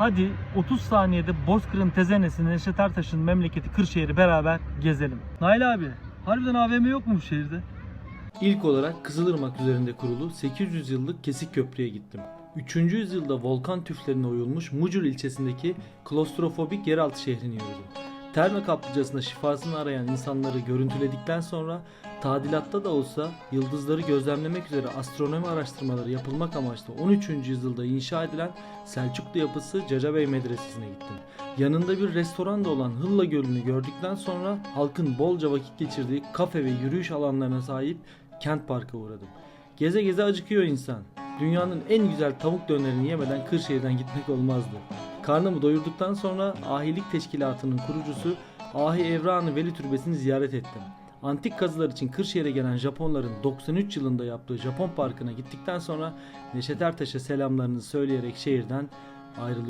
Hadi 30 saniyede Bozkır'ın tezenesi Neşet Ertaş'ın memleketi Kırşehir'i beraber gezelim. Nail abi, harbiden AVM yok mu bu şehirde? İlk olarak Kızılırmak üzerinde kurulu 800 yıllık Kesik Köprü'ye gittim. 3. yüzyılda volkan tüflerine oyulmuş Mucur ilçesindeki klostrofobik yeraltı şehrini yürüdüm. Terme kaplıcasında şifasını arayan insanları görüntüledikten sonra tadilatta da olsa yıldızları gözlemlemek üzere astronomi araştırmaları yapılmak amaçlı 13. yüzyılda inşa edilen Selçuklu yapısı Cacabey Medresesi'ne gittim. Yanında bir restoran da olan Hılla Gölü'nü gördükten sonra halkın bolca vakit geçirdiği kafe ve yürüyüş alanlarına sahip Kent Park'a uğradım. Geze geze acıkıyor insan. Dünyanın en güzel tavuk dönerini yemeden Kırşehir'den gitmek olmazdı. Karnımı doyurduktan sonra Ahilik Teşkilatı'nın kurucusu Ahi Evranı Veli Türbesi'ni ziyaret ettim. Antik kazılar için Kırşehir'e gelen Japonların 93 yılında yaptığı Japon Parkı'na gittikten sonra Neşet Ertaş'a selamlarını söyleyerek şehirden ayrılıyorum.